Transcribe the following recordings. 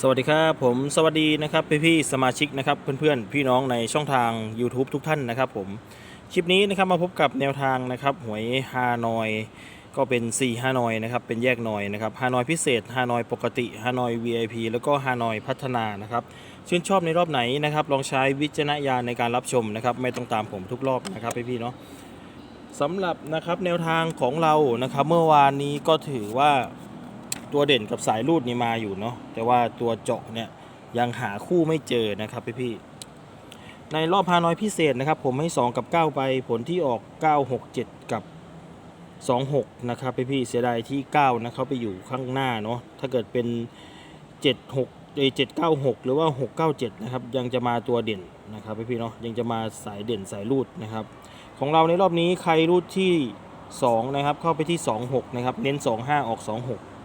สวัสดีครับผมสวัสดีนะครับพี่พี่ๆสมาชิกนะครับเพื่อนๆพี่น้องในช่องทาง YouTube ทุกท่านนะครับผมคลิปนี้นะครับมาพบกับแนวทางนะครับหวยฮานอยก็เป็น 4 ฮานอยนะครับเป็นแยกหน่อยนะครับฮานอยพิเศษฮานอยปกติฮานอย VIP แล้วก็ฮานอยพัฒนานะครับชื่นชอบในรอบไหนนะครับลองใช้วิจารณญาณในการรับชมนะครับไม่ต้องตามผมทุกรอบนะครับพี่พี่ๆเนาะสำหรับนะครับแนวทางของเรานะครับเมื่อวานนี้ก็ถือว่า ตัวเด่นกับสายรูดนี่มาอยู่เนาะแต่ว่าตัวเจาะเนี่ยยังหาคู่ไม่เจอนะครับพี่พี่ในรอบพาน้อยพิเศษนะครับ ผมให้ 2 กับ 9 ไปผลที่ออก 9 6 7 กับ 26 นะครับพี่พี่เสียดายที่ 9 นะเขาไปอยู่ข้างหน้าเนาะถ้าเกิดเป็น 7 6เอ7 9 6 หรือว่า 6 9 7 นะครับ ยังจะมาตัวเด่นนะครับพี่พี่เนาะยังจะมาสายเด่นสายรูดนะครับ ของเราในรอบนี้ใครรูดที่ 2 นะครับ เข้าไปที่ 26 นะครับ เน้น 25 ออก 26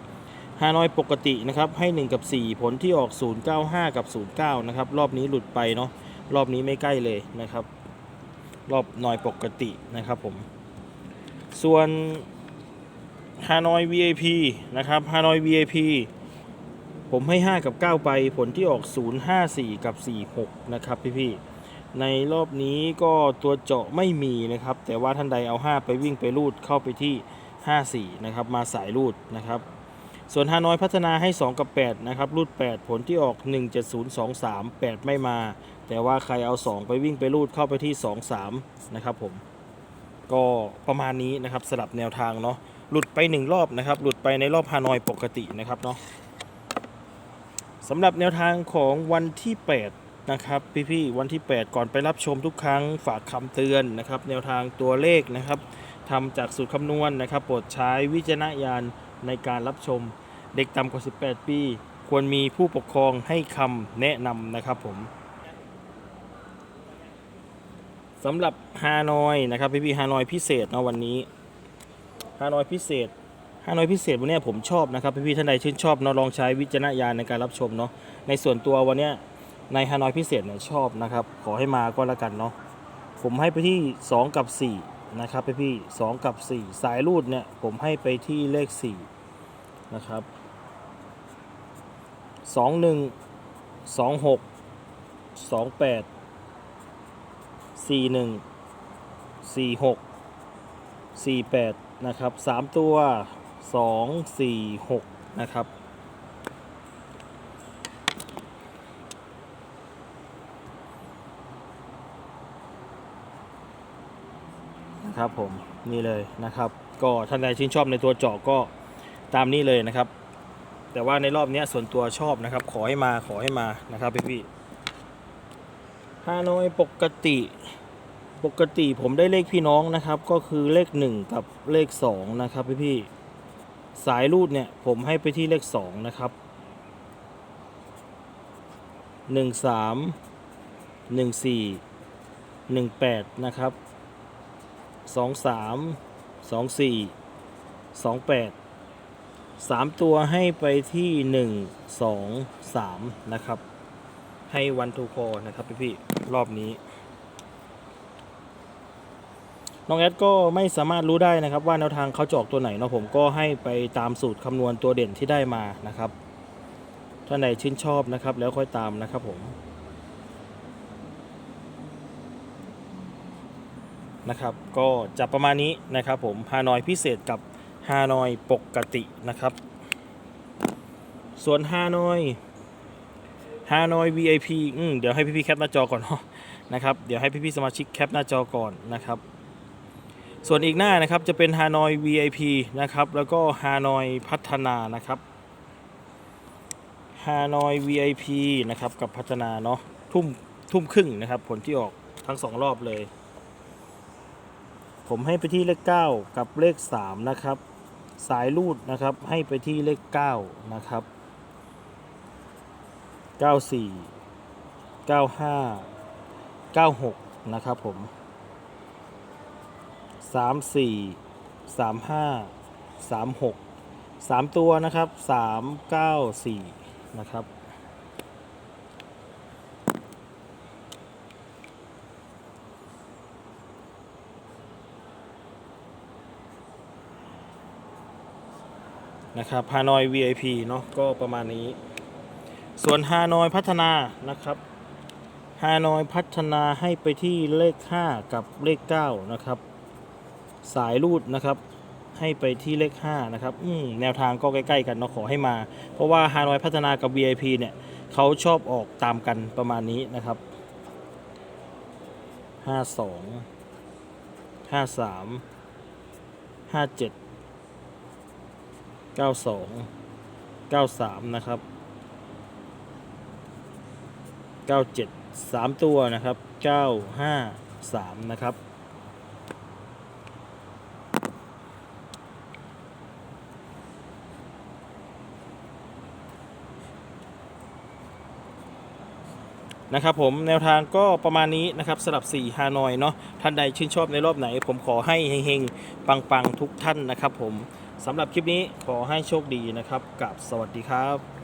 ฮานอยปกตินะครับให้ 1 กับ 4 ผลที่ออก 095 กับ 09 นะครับ รอบนี้หลุดไปเนาะรอบนี้ไม่ใกล้เลยนะครับ รอบนอยปกตินะครับผม ส่วนฮานอย VIP นะครับฮานอย VIP ผมให้ 5 กับ 9 ไปผลที่ออก 054 กับ 46 นะครับพี่ๆในรอบนี้ก็ตัวเจาะไม่มีนะครับ แต่ว่าท่านใดเอา 5 ไปวิ่งไปรูดเข้าไปที่ 54 นะครับ มาสายรูดนะครับ ส่วนฮานอยพัฒนาให้ 2 กับ 8 นะครับ รูด 8 ผลที่ออก 17023 8 ไม่มา แต่ว่าใครเอา 2 ไปวิ่งไปรูดเข้าไปที่ 23 นะครับผม ก็ประมาณนี้นะครับสลับแนวทางเนาะหลุดไป 1 รอบนะครับ หลุดไปในรอบฮานอยปกตินะครับเนาะสำหรับแนวทางของวันที่ 8 นะครับ พี่ๆวันที่ 8 ก่อนไปรับชมทุกครั้งฝากคำเตือนนะครับ แนวทางตัวเลขนะครับทำจากสูตรคำนวณนะครับโปรดใช้วิจารณญาณ ในการรับชม เด็กต่ำกว่า 18 ปี ควรมีผู้ปกครองให้คำแนะนำนะครับผมสำหรับฮานอยนะครับพี่พี่ฮานอยพิเศษเนาะวันนี้ฮานอยพิเศษฮานอยพิเศษวันนี้ผมชอบนะครับพี่พี่ท่านใดชื่นชอบเนาะลองใช้วิจารณญาณในการรับชมเนาะในส่วนตัววันนี้ในฮานอยพิเศษเนี่ยชอบนะครับ ขอให้มาก็แล้วกันเนาะผมให้ไปที่ 2 กับ 4 นะครับพี่พี่2กับ4สายรูดเนี่ยผมให้ไปที่เลข4นะครับสองหนึ่งสองหกสองแปดสี่หนึ่งสี่หกสี่แปดนะครับสามตัวสองสี่หกนะครับ นะครับผมนี่เลยนะครับ ก็ท่านใดชื่นชอบในตัวเจาะก็ตามนี้เลยนะครับ แต่ว่าในรอบนี้ส่วนตัวชอบนะครับ ขอให้มาขอให้มานะครับพี่พี่ฮานอยปกติปกติผมได้เลขพี่น้องนะครับ ก็คือเลข 1 กับเลข 2 นะครับพี่พี่สายรูดเนี่ยผมให้ไปที่เลข 2 นะครับ 1 3 1 4 1 8 นะครับ 2 3 2 4 2 8สามตัวให้ไปที่หนึ่งสองสามนะครับ ให้วันทูคอนะครับพี่พี่รอบนี้ น้องแอดก็ไม่สามารถรู้ได้นะครับ ว่าแนวทางเขาจออกตัวไหนเนาะผมก็ให้ไปตามสูตรคำนวณตัวเด่นที่ได้มานะครับท่านใดชื่นชอบนะครับ แล้วค่อยตามนะครับผม นะครับ ก็จะประมาณนี้นะครับผมฮานอยพิเศษกับฮานอยปกตินะครับ ส่วนฮานอยฮานอย VIP อืมเดี๋ยวให้พี่ๆแคปหน้าจอก่อนเนาะนะครับ เดี๋ยวให้พี่ๆสมาชิกแคปหน้าจอก่อนนะครับ ส่วนอีกหน้านะครับจะเป็นฮานอย VIP นะครับ แล้วก็ฮานอยพัฒนานะครับฮานอย VIP นะครับกับพัฒนาเนาะทุ่มทุ่มครึ่งนะครับ ผลที่ออกทั้งสองรอบเลย ผมให้ไปที่เลข 9 กับเลข 3 นะครับ สายรูดนะครับให้ไปที่เลข 9 นะครับ 94 95 96 นะครับผม 34 35 36 3 ตัวนะครับ 394 นะครับ นะครับฮานอย VIP เนาะก็ประมาณนี้ ส่วนฮานอยพัฒนานะครับฮานอยพัฒนาให้ไปที่เลข 5 กับเลข 9 นะครับ สายรูดนะครับให้ไปที่เลข 5 นะครับอืแนวทางก็ใกล้ ๆ กันเนาะขอให้มา เพราะว่าฮานอยพัฒนากับ VIP เนี่ยเขาชอบออกตามกันประมาณนี้นะครับ 52 53 57 92 93 นะครับ 97 3 ตัวนะครับ 953 นะครับ นะครับผมแนวทางก็ประมาณนี้นะครับสำหรับ 4 ฮานอยเนาะท่านใดชื่นชอบในรอบไหน ผมขอให้เฮงๆ ปัง ๆ ทุกท่านนะครับผม สำหรับคลิปนี้ขอให้โชคดีนะครับกับสวัสดีครับ